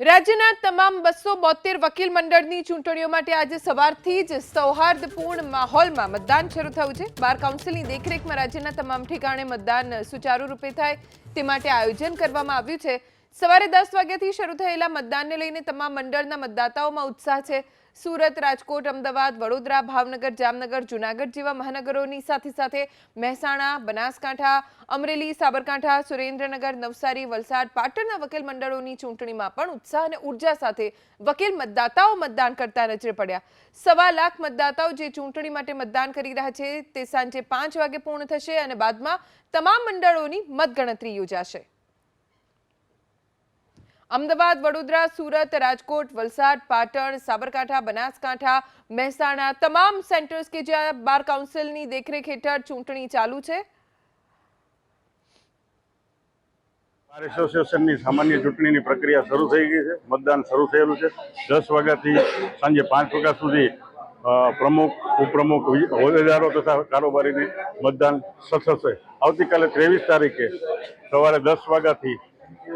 રાજ્યના તમામ બસો બોતેર વકીલ મંડળની ચૂંટણીઓ માટે આજે સવારથી જ સૌહાર્દપૂર્ણ માહોલમાં મતદાન શરૂ થયું છે. બાર કાઉન્સિલની દેખરેખમાં રાજ્યના તમામ ઠેકાણે મતદાન સુચારુ રૂપે થાય તે માટે આયોજન કરવામાં આવ્યું છે. સવારે દસ વાગ્યાથી શરૂ થયેલા મતદાનને લઈને તમામ મંડળના મતદાતાઓમાં ઉત્સાહ છે. સુરત, રાજકોટ, અમદાવાદ, વડોદરા, ભાવનગર, જામનગર, જુનાગઢ જેવા મહાનગરોની સાથે સાથે મહેસાણા, બનાસકાંઠા, અમરેલી, સાબરકાંઠા, સુરેન્દ્રનગર, નવસારી, વલસાડ, પાટણના વકીલ મંડળોની ચૂંટણીમાં પણ ઉત્સાહ અને ઊર્જા સાથે વકીલ મતદાતાઓ મતદાન કરતા નજરે પડ્યા. સવા લાખ મતદાતાઓ જે ચૂંટણી માટે મતદાન કરી રહ્યા છે, તે સાંજે પાંચ વાગે પૂર્ણ થશે અને બાદમાં તમામ મંડળોની મતગણતરી યોજાશે. અમદાવાદ, વડોદરા, સુરત, રાજકોટ, વલસાડ, પાટણ, સાબરકાંઠા, બનાસકાંઠા, મહેસાણા તમામ સેન્ટર્સ કે જ્યાં બાર કાઉન્સિલની દેખરેખ હેઠળ ચૂંટણી ચાલુ છે? બાર એસોસિએશનની સામાન્ય ચૂંટણીની પ્રક્રિયા શરૂ થઈ ગઈ છે. મતદાન શરૂ થયેલું છે. દસ વાગ્યાથી સાંજે પાંચ વાગ્યા સુધી પ્રમુખ, ઉપપ્રમુખ હોદ્દેદારો તથા કારોબારીની મતદાન સથશે આવતીકાલે ત્રેવીસ તારીખે સવારે દસ વાગ્યાથી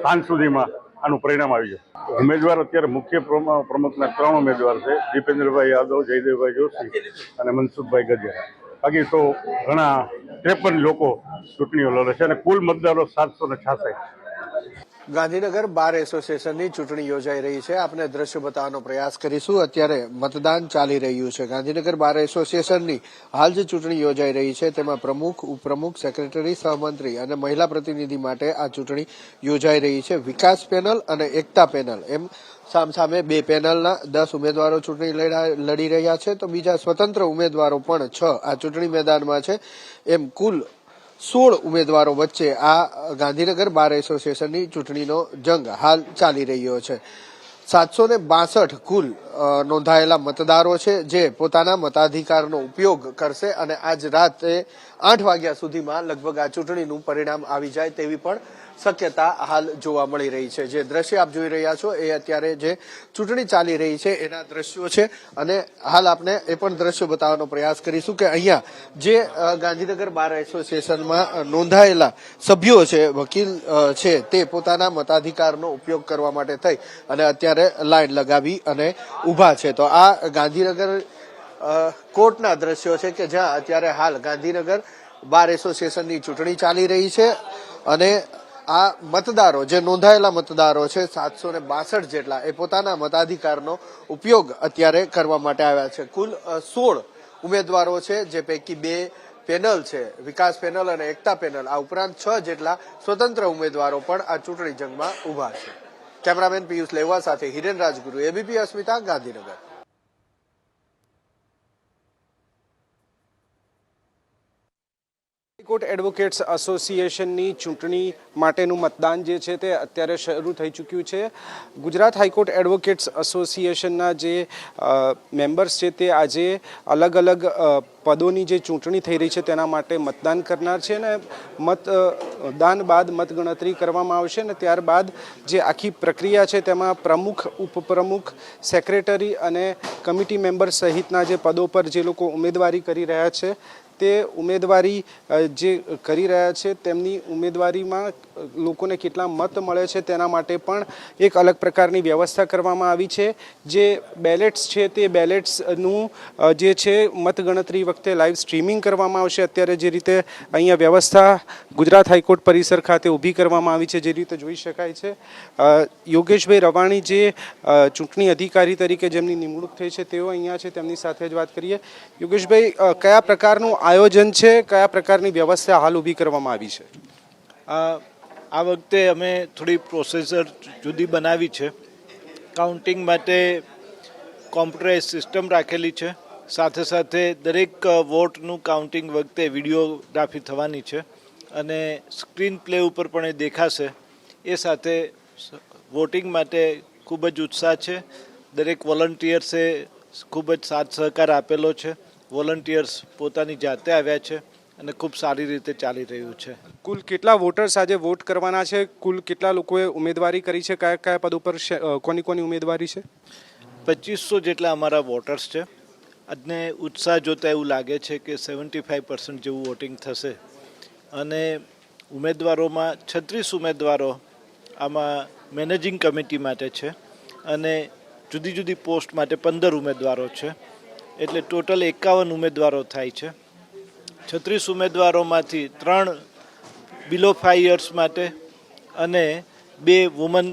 સાંજ સુધીમાં આનું પરિણામ આવી જશે ઉમેદવાર અત્યારે મુખ્ય પ્રમ- પ્રમુખના ત્રણ ઉમેદવાર છે. દીપેન્દ્રભાઈ યાદવ, જયદેવભાઈ જોશી અને મનસુખભાઈ ગજેરા. બાકી તો ઘણા ત્રેપન લોકો ચૂંટણીઓ લડે છે અને કુલ મતદારો સાતસો ને છાસઠ. ગાંધીનગર બાર એસોસિએશનની ચૂંટણી યોજાઈ રહી છે. આપને દ્રશ્ય બતાવવાનો પ્રયાસ કરીશું. અત્યારે મતદાન ચાલી રહ્યું છે. ગાંધીનગર બાર એસોસિએશનની હાલ જે ચૂંટણી યોજાઈ રહી છે, તેમાં પ્રમુખ, ઉપપ્રમુખ, સેક્રેટરી, સહમંત્રી અને મહિલા પ્રતિનિધિ માટે આ ચૂંટણી યોજાઈ રહી છે. વિકાસ પેનલ અને એકતા પેનલ. એમ સામસામે બે પેનલના દસ ઉમેદવારો ચૂંટણી લડા- રહ્યા છે. તો બીજા સ્વતંત્ર ઉમેદવારો પણ છ આ ચૂંટણી મેદાનમાં છે. એમ કુલ સોળ ઉમેદવારો વચ્ચે આ ગાંધીનગર બાર એસોસિએશનની ચૂંટણીનો જંગ હાલ ચાલી રહ્યો છે. સાતસો ને બાસઠ કુલ નોંધાયેલા મતદારો છે જે પોતાના મતાધિકારનો ઉપયોગ કરશે અને આજ રાતે આઠ વાગ્યા સુધીમાં લગભગ આ ચૂંટણીનું પરિણામ આવી જાય તેવી પણ શક્યતા હાલ જોવા મળી રહી છે. જે દ્રશ્ય આપ જોઈ રહ્યા છો એ અત્યારે જે ચૂંટણી ચાલી રહી છે એના દ્રશ્યો છે અને હાલ આપને એ પણ દ્રશ્યો બતાવવાનો પ્રયાસ કરીશું કે અહીંયા જે ગાંધીનગર બાર એસોસિએશનમાં નોંધાયેલા સભ્યો છે, વકીલ છે તે પોતાના મતાધિકારનો ઉપયોગ કરવા માટે થઈ અને અત્યારે લાઈન લગાવી અને ઊભા છે. તો આ ગાંધીનગર કોર્ટના દ્રશ્યો છે કે જ્યાં અત્યારે હાલ ગાંધીનગર બાર એસોસિએશનની ચૂંટણી ચાલી રહી છે અને આ મતદારો, જે નોંધાયેલા મતદારો છે, સાતસો ને બાસઠ જેટલા, એ પોતાના મતાધિકારનો ઉપયોગ અત્યારે કરવા માટે આવ્યા છે. કુલ સોળ ઉમેદવારો છે, જે પૈકી બે પેનલ છે, વિકાસ પેનલ અને એકતા પેનલ. આ ઉપરાંત છ જેટલા સ્વતંત્ર ઉમેદવારો પણ આ ચૂંટણી જંગમાં ઊભા છે. કેમેરામેન પિયુષ લેવા સાથે Hiren Rajguru, ABP Asmita, Gandhinagar. High court advocates એસોસિએશનની ચૂંટણી માટેનું મતદાન જે છે તે અત્યારે શરૂ થઈ ચૂક્યું છે. ગુજરાત હાઈકોર્ટ એડવોકેટ્સ એસોસિએશનના જે મેમ્બર્સ છે તે આજે અલગ અલગ પદોની જે ચૂંટણી થઈ રહી છે તેના માટે મતદાન કરનાર છે અને મત અ, બાદ મતગણતરી કરવામાં આવશે અને ત્યારબાદ જે આખી પ્રક્રિયા છે તેમાં પ્રમુખ ઉપપ્રમુખ સેક્રેટરી અને કમિટી મેમ્બર સહિતના જે પદો પર જે લોકો ઉમેદવારી કરી રહ્યા છે તે ઉમેદવારી જે કરી રહ્યા છે, તેમની ઉમેદવારીમાં લોકોને કેટલા મત મળે છે તેના માટે પણ એક અલગ પ્રકારની વ્યવસ્થા કરવામાં આવી છે. જે બેલેટ્સ છે તે બેલેટ્સનું જે છે, મતગણતરી વખતે લાઈવ સ્ટ્રીમિંગ કરવામાં આવશે. અત્યારે જે રીતે અહીંયા વ્યવસ્થા ગુજરાત હાઈકોર્ટ પરિસર ખાતે ઊભી કરવામાં આવી છે, જે રીતે જોઈ શકાય છે. યોગેશભાઈ રવાણી જે ચૂંટણી અધિકારી તરીકે જેમની નિમણૂક થઈ છે, તેઓ અહીંયા છે, તેમની સાથે જ વાત કરીએ. યોગેશભાઈ કયા પ્રકારનું આયોજન છે, કયા પ્રકારની વ્યવસ્થા હાલ ઊભી કરવામાં આવી છે? આ વખતે અમે થોડી પ્રોસેસર જુદી બનાવી છે. કાઉન્ટિંગ માટે કોમ્પ્યુટરાઇઝ સિસ્ટમ રાખેલી છે. સાથે સાથે દરેક વોટનું કાઉન્ટિંગ વખતે વિડીયોગ્રાફી થવાની છે અને સ્ક્રીન પ્લે ઉપર પણ એ દેખાશે. એ સાથે વોટિંગ માટે ખૂબ જ ઉત્સાહ છે. દરેક વોલન્ટિયર્સે ખૂબ જ સાથ સહકાર આપેલો છે. વોલન્ટિયર્સ પોતાની જાતે આવ્યા છે અને ખૂબ સારી રીતે ચાલી રહ્યું છે. કુલ કેટલા વોટર્સ આજે વોટ કરવાના છે? કુલ કેટલા લોકોએ ઉમેદવારી કરી છે? કયા કયા પદ ઉપર કોની કોની ઉમેદવારી છે? પચીસો જેટલા અમારા વોટર્સ છે. અને ઉત્સાહ જોતા એવું લાગે છે કે સેવન્ટી ફાઇવ પર્સન્ટ જેવું વોટિંગ થશે. અને ઉમેદવારોમાં છત્રીસ ઉમેદવારો આમાં મેનેજિંગ કમિટી માટે છે. અને જુદી જુદી પોસ્ટ માટે પંદર ઉમેદવારો છે. એટલે ટોટલ એકાવન ઉમેદવારો થાય છે. છત્રીસ ઉમેદવારોમાંથી ત્રણ બિલો ફાઈવ યર્સ માટે અને બે વુમન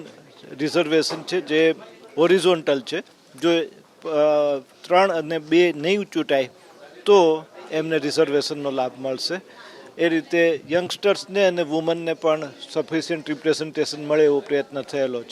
રિઝર્વેશન છે, જે હોરિઝોન્ટલ છે. જો ત્રણ અને બે નહીં ચૂંટાય, તો એમને રિઝર્વેશનનો લાભ મળશે. એ રીતે યંગસ્ટર્સને અને વુમનને પણ સફિશિયન્ટ રિપ્રેઝન્ટેશન મળે એવો પ્રયત્ન થયેલો છે.